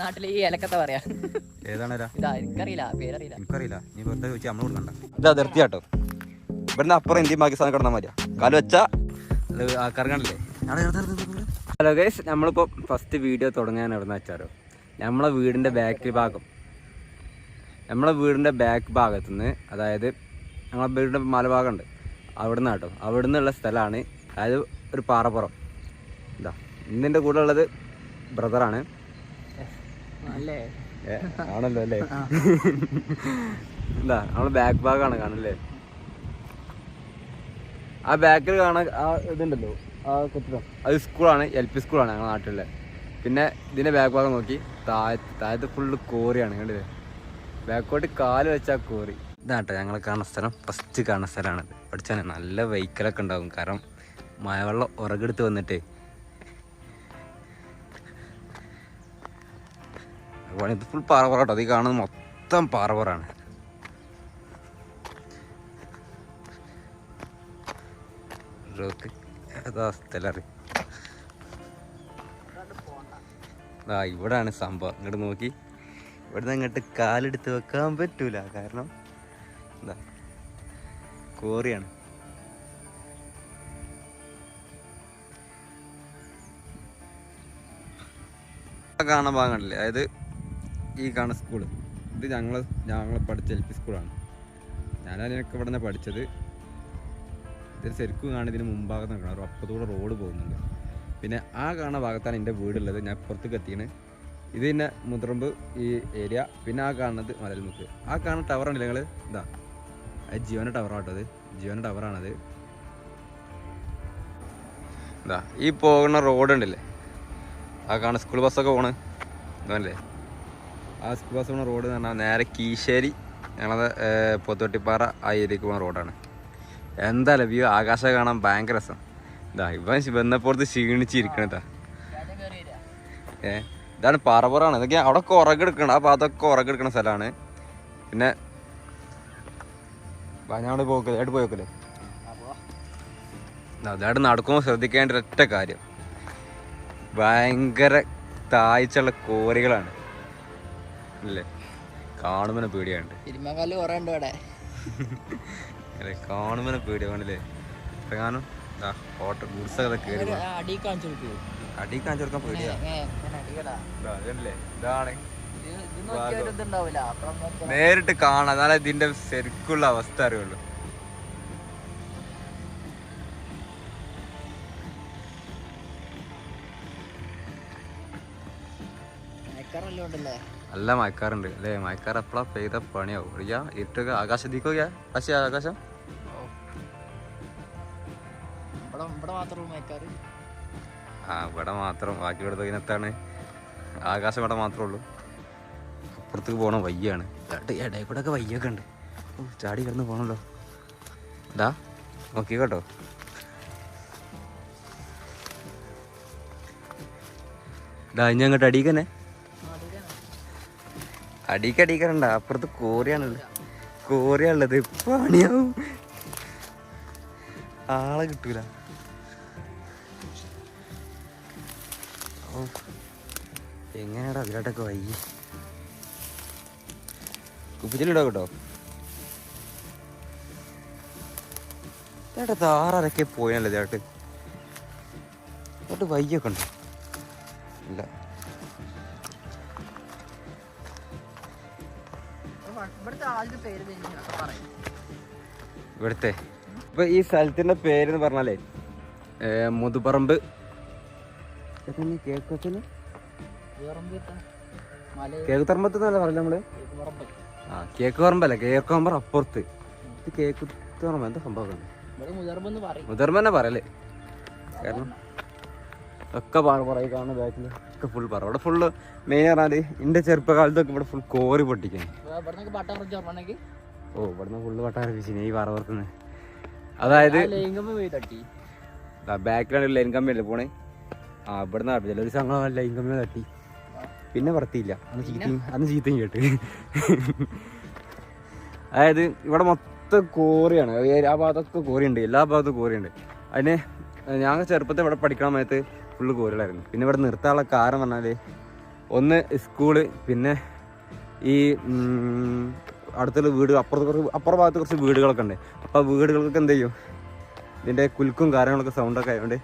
നാട്ടിൽ ഈ ഏലക്കത്തെ പറയാ. ഏതാണേരാ ഇതാ എനിക്കറിയില്ല പേരറിയില്ല. എനിക്കറിയില്ല. നീ വെറുതെ ചോദിച്ചാൽ നമ്മൾ കൊടുക്കണ്ട. ഇത് അതിർത്തി കേട്ടോ. ഇവിടുന്ന് അപ്പുറം ഇന്ത്യയും പാകിസ്ഥാൻ കിടന്ന മതിയാ. കാൽ വെച്ചാ ഹലോ ഗൈസ് നമ്മളിപ്പോൾ ഫസ്റ്റ് വീഡിയോ തുടങ്ങാൻ എവിടെ നിന്ന് വെച്ചാലോ? നമ്മളെ വീടിന്റെ ബാക്ക് ഭാഗം. നമ്മളെ വീടിന്റെ ബാക്ക് ഭാഗത്തു നിന്ന് അതായത് നമ്മളെ വീടിന്റെ മലഭാഗമുണ്ട്. അവിടെ നിന്ന് കേട്ടോ. അവിടെ നിന്നുള്ള സ്ഥലമാണ് അതായത് ഒരു പാറപ്പുറം. ഇതാ ഇന്നിന്റെ കൂടെ ഉള്ളത് ബ്രദറാണ് ആണല്ലോ അല്ലേ? എന്താ നമ്മൾ ബാക്ക് ഭാഗമാണ് കാണല്ലേ? ആ ബാക്കിൽ കാണാൻ ആ ഇതുണ്ടല്ലോ ആ കെട്ടിടം അത് സ്കൂളാണ് എൽ പി സ്കൂളാണ് ഞങ്ങളുടെ നാട്ടിലെ. പിന്നെ ഇതിന്റെ ബാക്ക് ഭാഗം നോക്കി താഴത്ത് താഴത്ത് ഫുള്ള് കോറിയാണ് കണ്ടില്ലേ? ബാക്കോട്ട് കാൽ വെച്ചാൽ കോറി ഇതാട്ടോ ഞങ്ങൾ കാണുന്ന സ്ഥലം. ഫസ്റ്റ് കാണുന്ന സ്ഥലമാണിത്. പഠിച്ചാൽ നല്ല വെഹിക്കിളൊക്കെ ഉണ്ടാകും കാരണം മഴവെള്ളം ഉറകെടുത്ത് വന്നിട്ടേ അതുപോലെ ഇത് ഫുൾ പാറപ്പുറ കേട്ടോ കാണുന്നത് മൊത്തം പാറപ്പുറാണ് റോക്ക് ഇവിടാണ് സംഭവം. ഇങ്ങോട്ട് നോക്കി. ഇവിടുന്ന് അങ്ങോട്ട് കാലെടുത്ത് വെക്കാൻ പറ്റൂല. കാരണം എന്താ കോറിയാണ്. കാണാൻ ഭാഗങ്ങളില്ലേ അതായത് ഈ കാണുന്ന സ്കൂൾ ഇത് ഞങ്ങൾ ഞങ്ങൾ പഠിച്ച എൽ പി സ്കൂളാണ് ഞാനതിനൊക്കെ ഇവിടെ നിന്ന് പഠിച്ചത്. ഇതിൽ ശരിക്കും കാണുന്ന ഇതിന് മുമ്പാകത്ത് നിൽക്കണം. ഒരു അപ്പത്തൂടെ റോഡ് പോകുന്നുണ്ട്. പിന്നെ ആ കാണുന്ന ഭാഗത്താണ് എന്റെ വീടുള്ളത്. ഞാൻ പുറത്തേക്ക് എത്തിയാണ് ഇത് പിന്നെ മുതിർമ്പ് ഈ ഏരിയ പിന്നെ ആ കാണുന്നത് മലൽമുക്ക്. ആ കാണുന്ന ടവറാണ് നിങ്ങൾ ഇതാ. അത് ജിയോന്റെ ടവറാട്ടോ അത്. ജിയോന്റെ ടവറാണത് ഇതാ. ഈ പോകുന്ന റോഡ് ഉണ്ടല്ലേ ആ കാണുന്ന സ്കൂൾ ബസ്സൊക്കെ പോണ്. ഇതല്ലേ ആ സ്കൂൾ ബസ് പോണ റോഡ് എന്ന് പറഞ്ഞാൽ നേരെ കീശേരി. ഞങ്ങളത് പൊത്തോട്ടിപ്പാറ ആ ഏരിയക്ക് റോഡാണ്. എന്തായാലും വ്യൂ ആകാശം കാണാൻ ഭയങ്കര രസം. ഇതാ ഇവൻ വന്നപ്പുറത്ത് ക്ഷീണിച്ചിരിക്കണതാ. ഏ ഇതാണ് പാറപ്പുറാണ് ഇതൊക്കെ അവിടെ ഒക്കെ ഉറകെടുക്കണം ആ ഭാഗത്തൊക്കെ ഉറകെടുക്കണ സ്ഥലമാണ്. പിന്നെ വയനാട് പോക്കല്ലേ ആയിട്ട് പോയോക്കല്ലേ അതായിട്ട് നടക്കുമ്പോൾ ശ്രദ്ധിക്കേണ്ട ഒറ്റ കാര്യം. ഭയങ്കര താഴ്ചയുള്ള കോറികളാണ് അല്ലേ കാണുമ്പോൾ പേടിയാണ്ട് തിരുമക്കാൽ കുറെ ഉണ്ട് ഇവിടെ. അല്ലേ കാണുമ്പോൾ കാണും. ഗുഡ്സൊക്കെ കയറി അടി കാണിച്ചു കൊടുക്കൂ. അടി കാണിച്ചു കൊടുക്കാൻ പേടിയാ. ഇതാ, ഇതാണ് നേരിട്ട് കാണാം. എന്നാലേ ഇതിന്റെ ശരിക്കുള്ള അവസ്ഥ അറിയുള്ളൂ. ഉണ്ടല്ലേ? നല്ല മയക്കാറുണ്ട്. അല്ലേ? മയക്കാർ എപ്പോഴാ പെയ്ത പണിയാവും. അറിയാ? പക്ഷേ ആകാശം ഇവിടെ ഇവിടെ മാത്രമേ ആ ഇവിടെ മാത്രം. ബാക്കി ഇവിടെ ഇതിനകത്താണ് ആകാശം ഇവിടെ മാത്രമേ ഉള്ളൂ. അപ്പുറത്തേക്ക് പോകണം വയ്യാണ്. ഇടയിൽ കൂടെ ഒക്കെ വയ്യൊക്കെ ഉണ്ട്. ചാടി കിടന്ന് പോകണല്ലോ ഇതാ നോക്കി കേട്ടോ ഇതാ ഇനി അങ്ങോട്ട് അടിക്ക് തന്നെ. അടിക്ക് അടിക്കണ്ട അപ്പുറത്ത് കോറിയാണുള്ളത്. കോറിയാണുള്ളത് പണിയാവും. ആളെ കിട്ടൂല. എങ്ങനെയാണ് അതിലോട്ടൊക്കെ വൈകി കുപ്പിച്ചിലിടോ കേട്ടോ? ചേട്ടാ താറൊക്കെ പോയാലോ ചേട്ടൻ ചേട്ട് വൈകിയൊക്കെ ഉണ്ടോ. ഇല്ല. ഇവിടുത്തെ ആദ്യത്തെ പേര് പറയും ഇവിടുത്തെ. ഇപ്പൊ ഈ സ്ഥലത്തിന്റെ പേരെന്ന് പറഞ്ഞാലേ മുതുപറമ്പ്. എന്നല്ല പറഞ്ഞ നമ്മൾ? ആ കേക്ക് പറമ്പല്ല കേക്ക് പറമ്പ് അപ്പുറത്ത്. ഇത് കേക്ക് പറമ്പ് എന്താ സംഭവം? ഇവിടെ മുതിർമെന്ന് പറയും. മുതിർമ തന്നെ പറയല്ലേ കാരണം ഒക്കെ പറ പറയും കാണുന്ന ബാക്കിൽ ഒക്കെ ഫുൾ പറ. ഇവിടെ ഫുള്ള് മെയിൻ പറഞ്ഞാൽ എന്റെ ചെറുപ്പകാലത്തൊക്കെ ഇവിടെ ഫുൾ കോറി പൊട്ടിക്കാൻ ഇവിടെ പട്ട കുറച്ച് പറഞ്ഞെങ്കിൽ ഓ ഇവിടുന്ന് ഫുള്ള് പട്ടാറ വീശിനെ ഈ പാറ പുറത്തുനിന്ന്. അതായത് ബാക്കിലാണ് ലൈൻ കമ്പിയല്ലേ പോണേ? ആ ഇവിടുന്ന് ചില ഒരു സംഘം ലൈൻ കമ്പി തട്ടി. പിന്നെ വർത്തിയില്ല അന്ന് ചീത്തയും അന്ന് ചീത്തയും കേട്ട്. അതായത് ഇവിടെ മൊത്തം കോറിയാണ് ആ ഭാഗത്തൊക്കെ കോറിയുണ്ട് എല്ലാ ഭാഗത്തും കോറിയുണ്ട് അതിന് ഞാൻ ചെറുപ്പത്തിൽ ഇവിടെ പഠിക്കണ സമയത്ത് ഫുള്ള് കോറികളായിരുന്നു പിന്നെ ഇവിടെ നിർത്താനുള്ള കാരണം പറഞ്ഞാൽ ഒന്ന് സ്കൂൾ പിന്നെ ഈ അടുത്തുള്ള വീട് അപ്പുറത്ത് കുറച്ച് അപ്പുറ ഭാഗത്ത് കുറച്ച് വീടുകളൊക്കെ ഉണ്ട്. അപ്പോൾ ആ വീടുകൾക്കൊക്കെ എന്ത് ചെയ്യും? ഇതിന്റെ കുൽക്കും കാര്യങ്ങളൊക്കെ സൗണ്ടൊക്കെ ആയതുകൊണ്ട്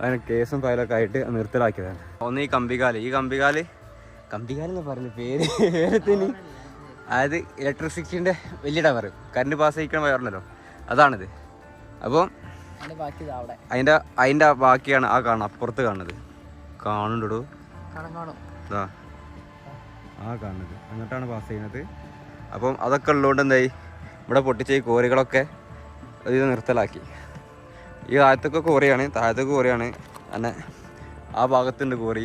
അതിന് കേസും ഫയലൊക്കെ ആയിട്ട് നിർത്തലാക്കിയതാണ്. ഒന്ന് ഈ കമ്പികാൽ ഈ കമ്പികാൽ കമ്പികാലെന്ന് പറഞ്ഞു പേര് പേരത്തിന് അതായത് ഇലക്ട്രിസിറ്റിന്റെ വലിയ ടവർ കറണ്ട് പാസ് ചെയ്യിക്കണ വയറുണ്ടല്ലോ അതാണിത്. അപ്പോൾ അതിന്റെ അതിന്റെ ബാക്കിയാണ് ആ കാണുന്നത് അപ്പുറത്ത് കാണുന്നത്. കാണുന്നുണ്ടോ ഇതാ ആ കാണുന്നത്. അങ്ങോട്ടാണ് പാസ് ചെയ്യുന്നത്. അപ്പം അതൊക്കെ ഉള്ളതുകൊണ്ട് എന്തായി? ഇവിടെ പൊട്ടിച്ച ഈ കോറികളൊക്കെ ഇത് നിർത്തലാക്കി. ഈ താഴത്തൊക്കെ കോറിയാണ് താഴത്തൊക്കെ കോറിയാണ്. അങ്ങനെ ആ ഭാഗത്തുണ്ട് കോറി.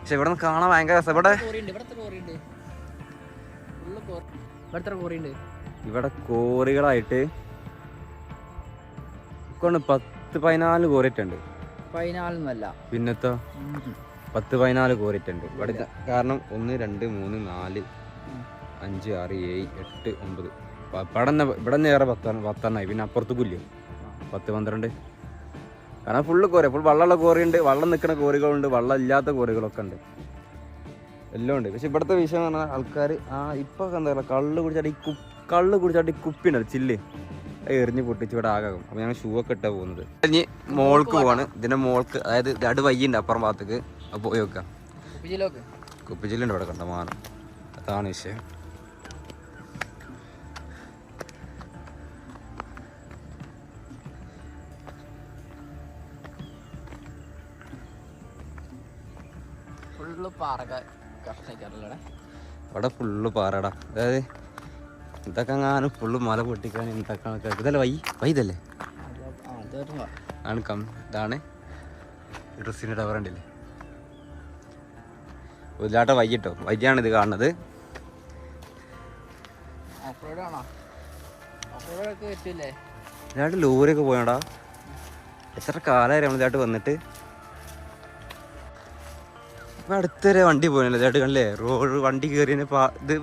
പക്ഷെ ഇവിടെ നിന്ന് കാണാൻ ഭയങ്കര രസം. ഇവിടെ ഇവിടെ കോറികളായിട്ട് കൊണ്ട് പത്ത് പതിനാല് കോറിയിട്ടുണ്ട്. പതിനാലൊന്നുമല്ല. പിന്നത്തോ? പത്ത് പതിനാല് കോറിയിട്ടുണ്ട്. ഇവിടെ കാരണം ഒന്ന് രണ്ട് മൂന്ന് നാല് അഞ്ച് ആറ് ഏഴ് എട്ട് ഒമ്പത്. പടന്ന ഇവിടെ നിന്ന് ഏറെ പത്തെണ്ണം പത്തെണ്ണായി പിന്നെ അപ്പുറത്ത് പുല്ല് പത്ത് പന്ത്രണ്ട്. കാരണം ഫുള്ള് കോറി ഫുൾ വള്ളമുള്ള കോറിയുണ്ട് വള്ളം നിൽക്കുന്ന കോറികളുണ്ട് വള്ളം ഇല്ലാത്ത കോറികളൊക്കെ ഉണ്ട്. എല്ലാം ഉണ്ട്. പക്ഷെ ഇവിടുത്തെ വിഷയം എന്ന് പറഞ്ഞാൽ ആൾക്കാർ ആ ഇപ്പൊ എന്താ പറയുക കള്ള് കുടിച്ചാട്ട് ഈ കള്ള് കുടിച്ചാട്ട് ഈ കുപ്പി ചില്ല്. എറിഞ്ഞ് പൊട്ടിച്ച് ഇവിടെ ആകാകും അപ്പോൾ ഞങ്ങൾ ഷൂ ഒക്കെ ഇട്ടാ പോകുന്നത്. ഇനി മോൾക്ക് പോവാണ്. ഇതിന്റെ മോൾക്ക് അതായത് രണ്ട് വയ്യുണ്ട് അപ്പുറം ഭാഗത്തേക്ക്. അപ്പോൾ പോയി വെക്കാം കുപ്പിച്ചില്ലുണ്ട് ഇവിടെ കണ്ടമാനം അതാണ് വിഷയം. ഫുള്ള് പാറ കഷ്ണിക്കാറല്ലേ അവിടെ ഫുള്ള് പാറടാ അതായത് ഇതൊക്കെ എങ്ങാനും ഫുള്ള് മല പൊട്ടിക്കാൻ എന്തൊക്കെ ഇതല്ലേ വൈ? വൈതല്ലേ? ആണ് കം. ഇതാണ് ഡ്രസ്സിന്റെ ടവർ ഉണ്ടല്ലേ ഉല്ലാട്ട വൈകിട്ടോ വൈകിയാണ് ഇത് കാണുന്നത്. ഇതിലാട്ട് ലോറിയൊക്കെ പോയടാ. എത്ര കാലമായി നമ്മൾ ഇതായിട്ട് വന്നിട്ട്? ഇപ്പൊ അടുത്തൊരു വണ്ടി പോയല്ലോ ഇതായിട്ട് കണ്ടില്ലേ? റോഡ് വണ്ടി കയറിയ ഇത്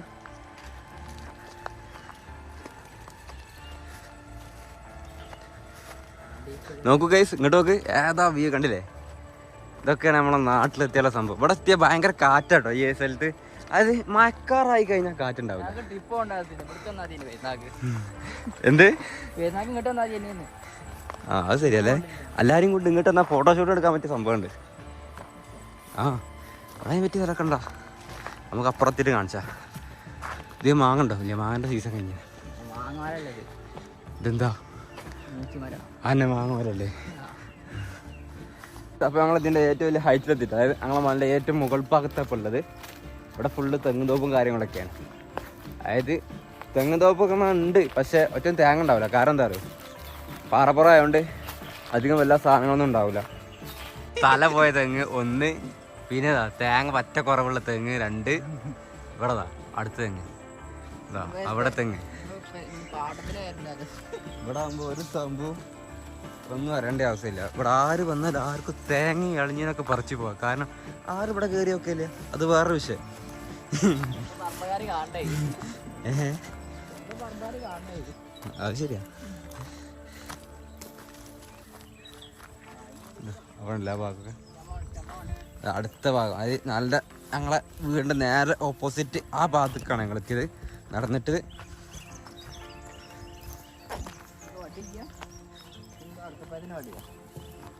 നോക്കൂ ഗൈസ് ഇങ്ങോട്ട് നോക്ക് ഏതാ വ്യൂ കണ്ടില്ലേ ഇതൊക്കെയാണ് നമ്മളെ നാട്ടിലെത്തിയുള്ള സംഭവം ഇവിടെ എത്തിയ ഭയങ്കര കാറ്റാട്ടോ ഈ സ്ഥലത്ത് അത് മഴക്കാറായി കഴിഞ്ഞാൽ കാറ്റുണ്ടാവില്ല എന്ത് ആ അത് ശരിയല്ലേ എല്ലാരും കൊണ്ട് ഇങ്ങോട്ട് എന്നാ ഫോട്ടോഷൂട്ട് എടുക്കാൻ പറ്റിയ സംഭവമുണ്ട് ആ അതിനെ പറ്റി തിരക്കണ്ട നമുക്ക് അപ്പുറത്തിട്ട് കാണിച്ചാ ഇത് മാങ്ങണ്ടോ ഇല്ല മാങ്ങന്റെ സീസൺ കഴിഞ്ഞ ഇതെന്താ മൂച്ചി മരം ആന്നെ മാങ്ങ അപ്പൊ ഞങ്ങൾ ഇതിന്റെ ഏറ്റവും വലിയ ഹൈറ്റിലെത്തിയിട്ട് അതായത് ഞങ്ങളെ മലയുടെ ഏറ്റവും മുകൾ ഭാഗത്തപ്പോൾ ഉള്ളത്. ഇവിടെ ഫുള്ള് തെങ്ങുതോപ്പും കാര്യങ്ങളൊക്കെയാണ്. അതായത് തെങ്ങുതോപ്പൊക്കെ ഉണ്ട് പക്ഷെ ഒറ്റ തേങ്ങ ഉണ്ടാവില്ല. കാരണം എന്താ പറയുക പാറപ്പുറം ആയതുകൊണ്ട് അധികം എല്ലാ സാധനങ്ങളൊന്നും ഉണ്ടാവില്ല. തല പോയ തെങ്ങ് ഒന്ന് പിന്നെ തേങ്ങ പറ്റ കുറവുള്ള തെങ്ങ് രണ്ട്. ഇവിടെ അടുത്ത തെങ്ങ്. ഇതാ അവിടെ തെങ്ങ്. ഇവിടെ ആകുമ്പോ ഒരു തമ്പു ഒന്നും വരേണ്ട ആവശ്യമില്ല. ഇവിടെ ആര് വന്നാൽ ആർക്കും തേങ്ങ ഇളഞ്ഞിനൊക്കെ പറിച്ചു പോവാ. കാരണം ആര് ഇവിടെ കയറിയൊക്കെ ഇല്ല അത് വേറൊരു വിഷയം. അത് ശരിയാ. ഭാഗമൊക്കെ. അടുത്ത ഭാഗം. അത് നല്ല ഞങ്ങളെ വീടിന്റെ നേരെ ഓപ്പോസിറ്റ് ആ ഭാഗത്തേക്കാണ് ഞങ്ങൾ എത്തിയത് നടന്നിട്ട് അടുത്ത വടിയാ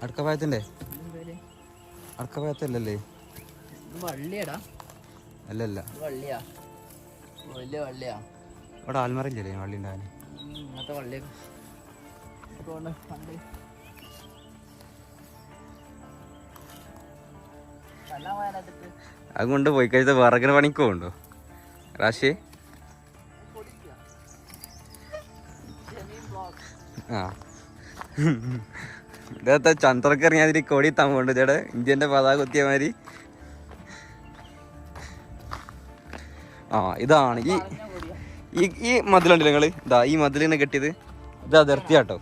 അടുക്ക ഭാഗത്തിന്റെ എന്തേലും അടുക്ക ഭാഗത്തല്ലല്ലേ ഇത് വള്ളിയാടാ. അല്ലല്ല. വള്ളിയാ. വലിയ വള്ളിയാ. ഇവിടെ ആൽമറില്ലേ വള്ളി ഉണ്ടാകാൻ? ഇങ്ങനത്തെ വള്ളിയൊക്കെ അതുകൊണ്ട് പോയി കഴിച്ച വിറകിന് പണിക്ക് റാഷി? ആ. ഇതത്തെ ചന്ദ്രക്ക് ഇറങ്ങിയാതിരി കൊടി തമ്മുണ്ട് ഇതേടെ ഇന്ത്യന്റെ പതാക കുത്തിയ മാതിരി. ആ ഇതാണ്. ഈ ഈ ഈ മതിലുണ്ടല്ലോ നിങ്ങൾ. ഇതാ ഈ മതിലിനെ കെട്ടിയത്. ഇത് അതിർത്തിയാട്ടോ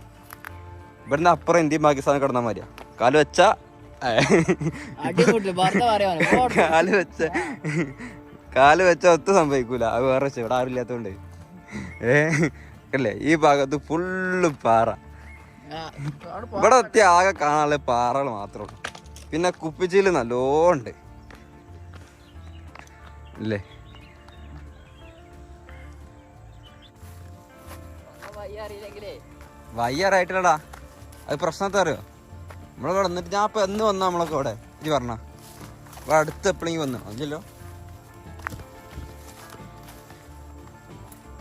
ഇവിടുന്ന് അപ്പുറം ഇന്ത്യയും പാകിസ്ഥാനും കിടന്ന മാതിരിയാ. കാൽ വെച്ച കാൽ വെച്ച കാൽ വെച്ച ഒത്ത സംഭവിക്കൂല. അത് വേറെ ഇവിടെ ആരും ഇല്ലാത്തോണ്ട് ഏ അല്ലേ ഈ ഭാഗത്ത് ഫുള്ള് പാറ. ഇവിടെ എത്തി ആകെ കാണാനുള്ള പാറകൾ ഉള്ളൂ. പിന്നെ കുപ്പിച്ചിൽ നല്ലോണ്ട്. ഇല്ലേ? വയ്യാറായിട്ടില്ലടാ. അത് പ്രശ്നത്തെ അറിയോ? നമ്മളെ വന്നിട്ട് ഞാൻ ഇപ്പൊ എന്ന് വന്ന നമ്മളൊക്കെ ഇവിടെ? ഇത് പറഞ്ഞ? ഇവിടെ അടുത്ത് എപ്പോഴെങ്കിലും വന്നു? അഞ്ചല്ലോ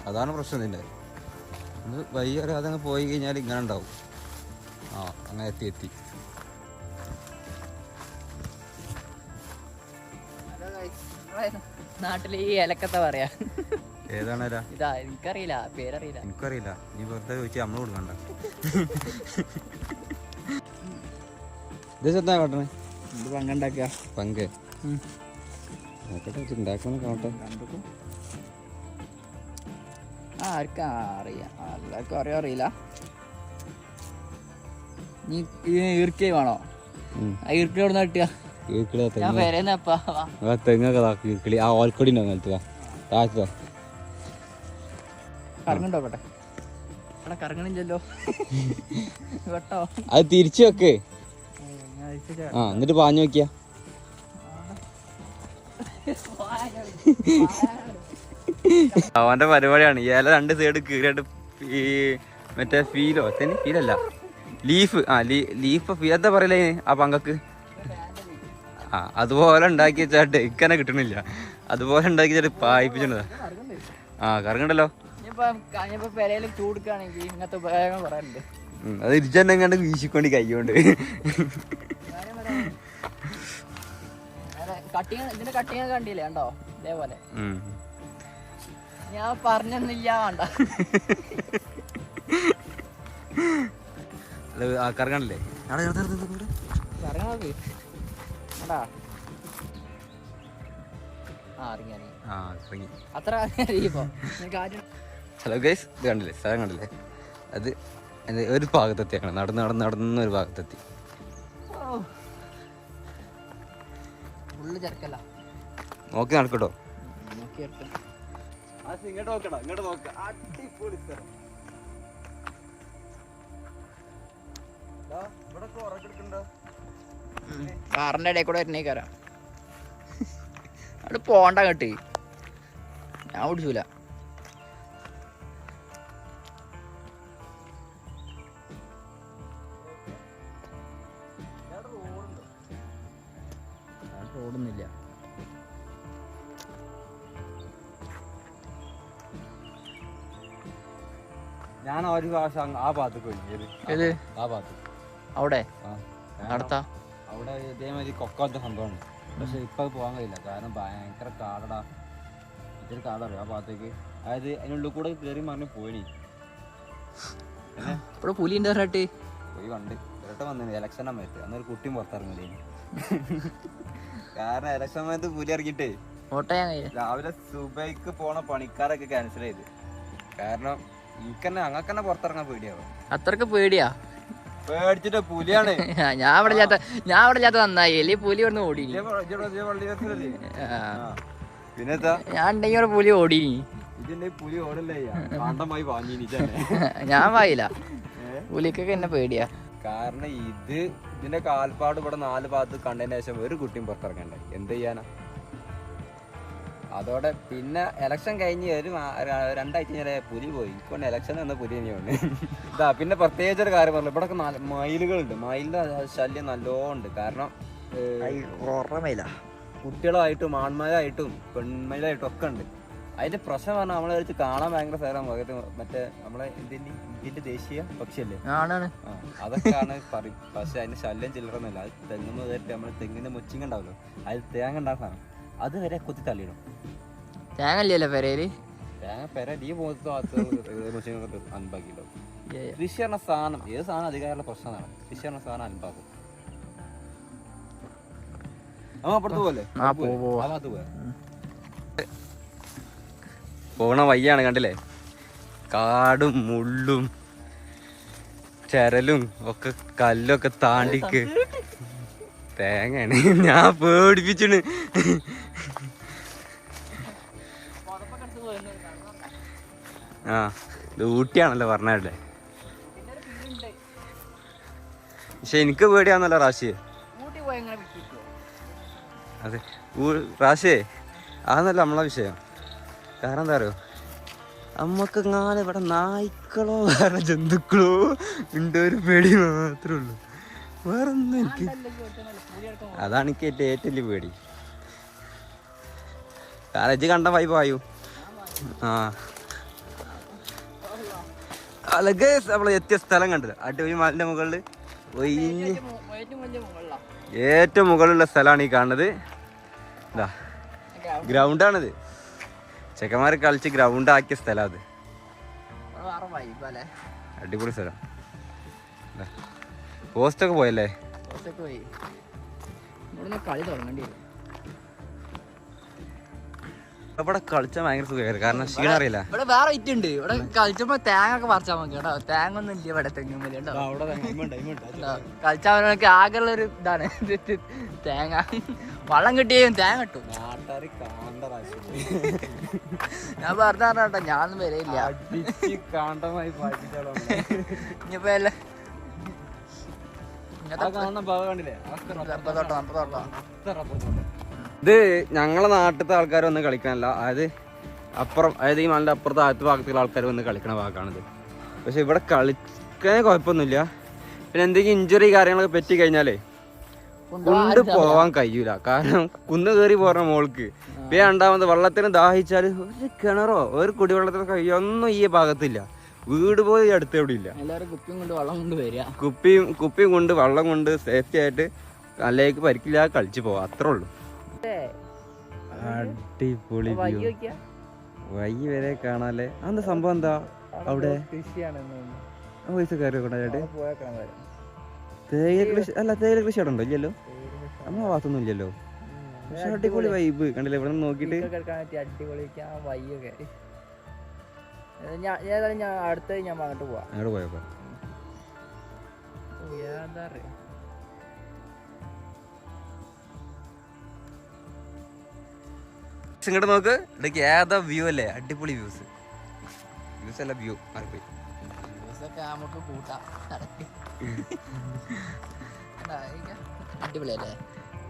അതാണ് പ്രശ്നം ഇതിന്റെ. ഇത് വയ്യാറാതെ പോയി കഴിഞ്ഞാൽ ഇങ്ങനെ ഉണ്ടാവും. ആ അങ്ങനെ എത്തി എത്തി. നാട്ടിൽ ഈ ഇലക്കത്ത പറയാ. ഏതാണ് ഇതാ എനിക്കറിയില്ല പേരറിയില്ല. എനിക്കറിയില്ല. നീ വെറുതെ ചോദിച്ചാൽ നമ്മൾ കൊടുക്കണ്ട. ഇത് എന്താ കാട്ടണേ? ഇത് പങ്കുണ്ടാക്കുക പങ്ക്. നോക്കട്ടെ ഉണ്ടാക്കണം കാണട്ടെ. ആ ആർക്കാ അറിയാം? എല്ലാവർക്കും അറിയാം അറിയില്ല. നീ ഈർക്കേ വേണോ? ഉം. ആ എവിടെ നിന്ന് ഞാൻ പേരെന്നപ്പാ ആ തെങ്ങൊക്കെ ഇതാ കീഴ്ക്കിളി ആ ഓൽക്കൊടി ഉണ്ടാവും നിലത്ത് താഴ്ത്ത കറങ്ങുണ്ടോക്കട്ടെ അവിടെ? കറങ്ങണില്ലല്ലോ. വെട്ടോ. അത് തിരിച്ചു വെക്ക്. ആ എന്നിട്ട് പാഞ്ഞു നോക്കിയാ. അവന്റെ പരിപാടിയാണ്. ഇല രണ്ട് സൈഡ് കീറിയിട്ട് ഈ മറ്റേ ഫീലോ ഫീലല്ല ലീഫ് ആ ലീഫ് എന്താ പറയലേ? ആ പങ്കക്ക്? ആ അതുപോലെ ഉണ്ടാക്കി വെച്ചാട്ട് ഇക്കനെ കിട്ടണില്ല. അതുപോലെ ഉണ്ടാക്കി ചേട്ടൻ പായിപ്പിച്ചിട്ടുണ്ടാ ആ കറങ്ങണ്ടല്ലോ? അത് ഇരിച്ചെന്നെ കണ്ട് വീശിക്കൊണ്ട് കൈകൊണ്ട് കട്ടിങ് ഇതിന്റെ കട്ടിങ് കണ്ടില്ലേ? കണ്ടോ? ഇതേപോലെ. ഞാൻ പറഞ്ഞൊന്നില്ല വേണ്ട കറങ്ങണല്ലേ ഹലോ ഗൈസ് ഇത് കണ്ടില്ലേ? സ്ഥലം കണ്ടില്ലേ? അത് ഒരു ഒരു അങ്ങനെ നടന്ന് നടന്ന് നടന്ന ഒരു ഭാഗത്തെത്തി. നോക്കി നടക്കട്ടോ. ഇങ്ങോട്ട് നോക്കടാ ഇങ്ങോട്ട് നോക്കാം. അടിപൊളി സ്ഥലം. കാറിന്റെ ഇടയിൽ കൂടെ വരണേ കയറാം അവിടെ പോണ്ട കേട്ടി ഞാൻ റോഡൊന്നുമില്ല. ഞാൻ ഒരു പ്രാവശ്യം ആ ഭാഗത്ത് പോയി? ആ ഭാഗത്ത് അവിടെ? നടത്താ. അവിടെ ഇതേമാതിരി കൊക്കോത്തെ സംഭവമാണ്. പക്ഷെ ഇപ്പൊ അത് പോകാൻ കഴിയില്ല. കാരണം ഭയങ്കര കാടടാ. ഇത്തിരി കാടറിയോ ആ ഭാഗത്തേക്ക്. അതായത് അതിനുള്ളിൽ കൂടെ കയറി മറിഞ്ഞ് പോയിനി. ഇവിടെ പുലി ഉണ്ട് പറഞ്ഞിട്ട്. പോയി കണ്ട്. ഇരട്ട വന്നു ഇലക്ഷൻ സമയത്ത്. അന്നൊരു കുട്ടിയും പുറത്തിറങ്ങില്ലേ കാരണം ഇലക്ഷൻ സമയത്ത് പുലി ഇറങ്ങിട്ടേ രാവിലെ സുബൈക്ക് പോണ പണിക്കാരൊക്കെ ക്യാൻസൽ ചെയ്ത്. കാരണം എനിക്കെന്നെ അങ്ങനെ പുറത്തിറങ്ങാൻ പേടിയാവും. അത്രയ്ക്ക് പേടിയാ? പേടിച്ചിട്ട് പുലിയാണ്. ഞാൻ അവിടെ ഇല്ലാത്ത ഞാൻ അവിടെ ഇല്ലാത്ത നന്നായി. അല്ലേ പുലി ഇവിടുന്ന് ഓടി. പിന്നെ ഞാൻ ഉണ്ടെങ്കിൽ അവിടെ പുലി ഓടി. പുലി ഓടല്ലേ? ഞാൻ വായില്ല. പുലിക്കൊക്കെ എന്നെ പേടിയാ. കാരണം ഇത് ഇതിന്റെ കാൽപ്പാട് ഇവിടെ നാല് ഭാഗത്ത് കണ്ടതിന് ശേഷം ഒരു കുട്ടിയും പുറത്തിറങ്ങണ്ടേ എന്ത് ചെയ്യാനാ? അതോടെ പിന്നെ ഇലക്ഷൻ കഴിഞ്ഞ് ഒരു രണ്ടാഴ്ച കഴിഞ്ഞാലേ പുലി പോയി. ഇപ്പൊ ഇലക്ഷൻ എന്ന പുലി തന്നെയാണ്. ഇതാ പിന്നെ പ്രത്യേകിച്ച് ഒരു കാര്യം പറഞ്ഞു ഇവിടെ നല്ല മയിലുകളുണ്ട്. മയിലിന്റെ ശല്യം നല്ലോണ്ട്. കാരണം മയില. കുട്ടികളായിട്ടും ആൺമയിലായിട്ടും പെൺമയിലായിട്ടും ഒക്കെ ഉണ്ട്. അതിന്റെ പ്രശ്നം പറഞ്ഞാൽ നമ്മളെ വെച്ച് കാണാൻ ഭയങ്കര സ്ഥലം മറ്റേ നമ്മളെ ഇന്ത്യന്റെ ഇന്ത്യന്റെ ദേശീയ പക്ഷിയല്ലേ? അതൊക്കെയാണ് പറയും. പക്ഷെ അതിന്റെ ശല്യം ചില്ലറൊന്നുമില്ല. അത് തെങ്ങുന്നതായിട്ട് നമ്മൾ തെങ്ങിന്റെ മുച്ചിങ്ങുണ്ടാവല്ലോ അതിൽ അത് തേങ്ങ ഉണ്ടാക്കണം അത് വരെ കുത്തി തള്ളിയിടും അല്ലേ പെരയിൽ തേങ്ങ പെര നീ പോകുന്നത് അൻപാക്കിയിട്ടുണ്ടാവും കൃഷി പറഞ്ഞ സാധനം ഏത് സാധനം അധികാരമുള്ള പ്രശ്നമാണ്? കൃഷി പറഞ്ഞ സാധനം അൻപാക്കും പോണ വയ്യാണ് കണ്ടില്ലേ? കാടും മുള്ളും ചരലും ഒക്കെ കല്ലൊക്കെ താണ്ടിക്ക്. തേങ്ങയാണ്. ഞാൻ പേടിപ്പിച്ചിണ്. ആ ഇത് ഊട്ടിയാണല്ലോ പറഞ്ഞല്ലേ പക്ഷെ എനിക്ക് എങ്ങനെ വിട്ടിട്ടോ അതെ റാശിയെ അതൊന്നല്ല നമ്മളെ വിഷയം. കാരണം എന്താ അറിയോ? നമുക്ക് എങ്ങാനും ഇവിടെ നായ്ക്കളോ വേറെ ജന്തുക്കളോ ഉണ്ട് ഒരു പേടി മാത്രമേ ഉള്ളൂ. വേറെ ഒന്നും എനിക്ക് അതാണ് എനിക്ക് ഏറ്റവും ഏറ്റവും വലിയ പേടി. കാലേജ് കണ്ട വൈബായു ആ. നമ്മൾ എത്തിയ സ്ഥലം കണ്ടില്ല? അടിപൊളി മലിന്റെ മുകളിൽ ഒയിഞ്ഞ് ഏറ്റവും മുകളിലുള്ള സ്ഥലമാണ് ഈ കാണുന്നത്. ഇതാ ഗ്രൗണ്ടാണിത്. ചെക്കന്മാർ കളിച്ച് ഗ്രൗണ്ട് ആക്കിയ സ്ഥലം അത്. അടിപൊളി സ്ഥലം. പോസ്റ്റൊക്കെ പോയല്ലേ? കളി തുടങ്ങേണ്ടി ഇവിടെ കളിച്ചാൽ ഭയങ്കര സുഖമായിരുന്നു കാരണം ക്ഷീണം അറിയില്ല. ഇവിടെ വേറെ ഐറ്റം ഉണ്ട്. ഇവിടെ കളിച്ചപ്പോ തേങ്ങ ഒക്കെ പറിച്ചാൽ മതി കേട്ടോ. തേങ്ങ ഒന്നും ഇല്ല ഇവിടെ തെങ്ങുമ്പിൽ കളിച്ചാൽ കളിച്ചവനൊക്കെ ആകെയുള്ള ഒരു ഇതാണ്. ഇത് തേങ്ങ. വള്ളം കിട്ടിയും തേങ്ങ കിട്ടും. ഞാൻ പറഞ്ഞ കേട്ടോ. ഞാനൊന്നും വരയില്ല ഇനിയിപ്പോ അല്ലേ ഇങ്ങനത്തെ റബ്ബർ തോട്ടം, റബ്ബർ തോട്ടം. ഇത് ഞങ്ങളെ നാട്ടിലത്തെ ആൾക്കാർ വന്ന് കളിക്കാനല്ല അതായത് അപ്പുറം അതായത് ഈ മലിന്റെ അപ്പുറത്തെ ആദ്യത്തെ ഭാഗത്തുള്ള ആൾക്കാർ വന്ന് കളിക്കണ ഭാഗമാണിത് പക്ഷെ ഇവിടെ കളിക്കാൻ കുഴപ്പമൊന്നുമില്ല. പിന്നെ എന്തെങ്കിലും ഇഞ്ചുറി കാര്യങ്ങളൊക്കെ പറ്റി കഴിഞ്ഞാലേ കൊണ്ട് പോവാൻ കഴിയൂല. കാരണം കുന്ന് കയറി പോരണ മോൾക്ക്. വേ രണ്ടാമത് വെള്ളത്തിന് ദാഹിച്ചാൽ ഒരു കിണറോ ഒരു കുടിവെള്ളത്തിന് കഴിയോ ഒന്നും ഈ ഭാഗത്തില്ല. വീട് പോയി അടുത്ത് എവിടെ ഇല്ല കുപ്പിയും കൊണ്ട് വെള്ളം കൊണ്ട് വരിക. കുപ്പിയും കുപ്പിയും കൊണ്ട് വെള്ളം കൊണ്ട് സേഫ്റ്റി ആയിട്ട് നല്ലേക്ക് പരിക്കില്ലാതെ കളിച്ചു പോവാം. അത്രേ ഉള്ളൂ. അടിപൊളി വൈകി വരെ കാണാല്ലേ? അതെന്താ സംഭവം എന്താ അവിടെ? പൈസ കയറി തേയില കൃഷി അല്ല തേയില കൃഷി അവിടെ ഉണ്ടോ? ഇല്ലല്ലോ. നമ്മളെ ഭാഗത്തൊന്നും ഇല്ലല്ലോ. പക്ഷെ അടിപൊളി വൈബ് കണ്ടില്ലേ? ഇവിടെ നോക്കിട്ട് അടുത്ത ഞാൻ അങ്ങോട്ട് പോവാ. അങ്ങോട്ട് പോയപ്പോ എന്താ അറിയാ? ഇങ്ങോട്ട് നോക്ക്. ഇടയ്ക്ക് ഏതാ വ്യൂ അല്ലേ? അടിപൊളി വ്യൂസ് വ്യൂസ് അല്ല വ്യൂ മാറിപ്പോയി. ദിവസമൊക്കെ നമുക്ക് കൂട്ടാം. നടക്ക്. കണ്ടാ, ഇതൊക്കെ അടിപൊളിയല്ലേ?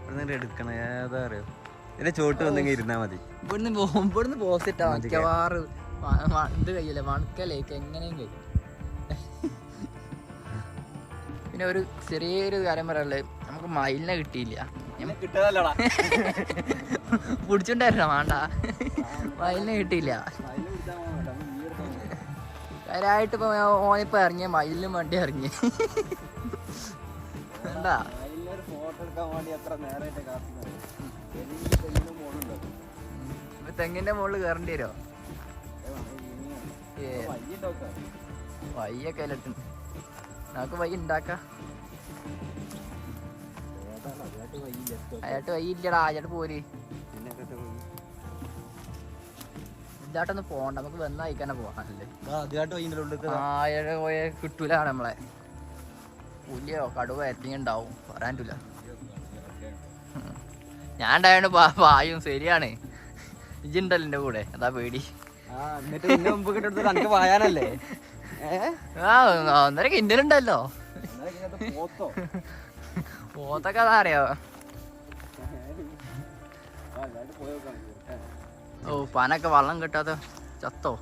ഇവിടെ നിന്ന് എടുക്കണം. ഏതാ അറിയോ? ഇതിന്റെ ചോട്ട് വന്നെങ്കിൽ ഇരുന്നാ മതി. ഇവിടുന്ന് ഇവിടുന്ന് ഇട്ടാ മിക്കവാറും ഇത് കഴിയില്ല വണക്കലേക്ക് എങ്ങനെയും കഴിയും. പിന്നെ ഒരു ചെറിയൊരു കാര്യം പറയാനുള്ളത്. നമുക്ക് മയിലിനെ കിട്ടിയില്ല. പിടിച്ചോണ്ടായിരുന്നോ വേണ്ട. മയിലിനെ കിട്ടിയില്ല. കാര്യമായിട്ട് ഇപ്പൊ ഓനിപ്പോ ഇറങ്ങിയ മയിലിനും വണ്ടി ഇറങ്ങി വേണ്ട. തെങ്ങിന്റെ മുകളിൽ കയറേണ്ടി വരുമോ വയ്യൊക്കെ അല്ലട്ടുണ്ട് നമുക്ക് വയ്യ ഉണ്ടാക്കാം അയാട്ട് വയ്യില്ലടാ അയാട്ട് പോര്. ഇതായിട്ടൊന്നും പോകണ്ട നമുക്ക് വന്ന അയക്കാനെ അയാളെ പോയ കിട്ടൂല നമ്മളെ. പുലിയോ കടുവ എത്തിങ് ഉണ്ടാവും. പറയാനില്ല ഞാൻ ഉണ്ടായോണ്ട് പായും ശരിയാണ്. ഇജുണ്ടല്ലോ എന്റെ കൂടെ. അതാ പേടി. പായാനല്ലേ? ആ ഒന്നര പോത്തൊക്കെ അതാ അറിയോ? ഓ പനൊക്കെ വള്ളം കിട്ടാതെ ചത്തോ?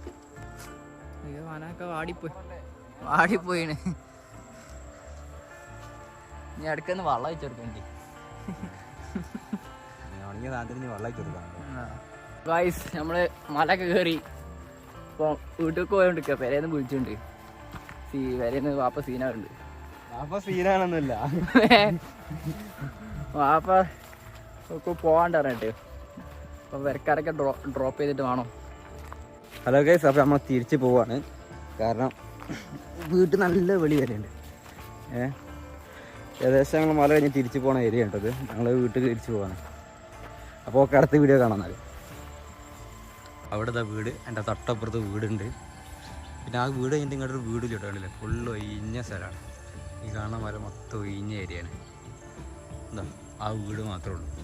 അയ്യോ പനൊക്കെ വാടിപ്പോയി. വാടിപ്പോയിന്. ഇനി അടുക്കുന്ന വള്ളം വെച്ചെടുക്കണ്ടി കൊടുക്കണ്ടി ഗായ്സ് നമ്മൾ മലയൊക്കെ കയറി ഇപ്പൊ വീട്ടിൽ പോയോണ്ടിരിക്കുക പെരേന്ന് വിളിച്ചിട്ടുണ്ട്. സീ പെരേന്ന് വാപ്പ സീനാറുണ്ട് വാപ്പ സീനാണെന്നില്ല. വാപ്പ പോവാണ്ട് പറഞ്ഞിട്ട്. അപ്പൊ വരക്കാരൊക്കെ ഡ്രോ ഡ്രോപ്പ് ചെയ്തിട്ട് വേണം. ഹലോ ഗൈസ് അപ്പോൾ നമ്മൾ തിരിച്ച് പോവാണ്. കാരണം വീട്ടിൽ നല്ല വെളി വരെയുണ്ട് ഏ? ഏകദേശം ഞങ്ങൾ മല കഴിഞ്ഞ് തിരിച്ച് പോകണ ഏരിയ ഉണ്ടത് ഞങ്ങൾ വീട്ടിൽ തിരിച്ച് പോവാണ്. അപ്പോൾ ഒക്കെ അടുത്ത വീഡിയോ കാണാൻ അവിടുത്തെ അവിടെ വീട്. എന്റെ തൊട്ടപ്പുറത്ത് വീടുണ്ട്. പിന്നെ ആ വീട് കഴിഞ്ഞിട്ട് ഇങ്ങോട്ട് ഒരു വീട് ചുട്ടാണില്ലേ ഫുള്ള് ഒഴിഞ്ഞ സ്ഥലമാണ്. ഈ കാണുന്ന മല മൊത്തം ഒഴിഞ്ഞ ഏരിയയാണ് എന്താ ആ വീട് മാത്രമേ ഉള്ളൂ.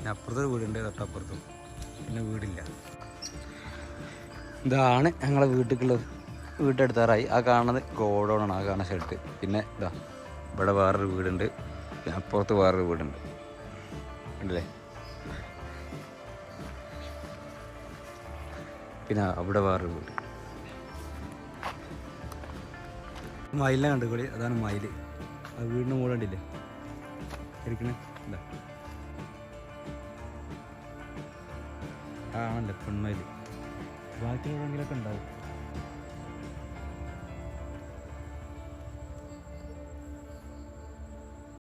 പിന്നെ അപ്പുറത്തൊരു വീടുണ്ട് തൊട്ടപ്പുറത്തും. പിന്നെ വീടില്ല. ഇതാണ് ഞങ്ങളെ വീട്ടിലേക്കുള്ള വീട്ടെടുത്താറായി ആ കാണുന്നത് ഗോഡോണാണ്. ആ കാണുന്ന ഷെഡ് പിന്നെ ഇതാ ഇവിടെ വേറൊരു വീടുണ്ട്. പിന്നെ അപ്പുറത്ത് വേറൊരു വീടുണ്ട്. ഉണ്ടല്ലേ പിന്നെ അവിടെ വേറൊരു വീട്. മയിലാണ് കണ്ടുകൂടി അതാണ് മയിൽ ആ വീടിന് മുകളിൽ കണ്ടില്ലേ? ഇരിക്കണേ. ഇല്ല ആണല്ലേ പെൺമയിൽ ബാക്കി എവിടെയെങ്കിലൊക്കെ ഉണ്ടാവും.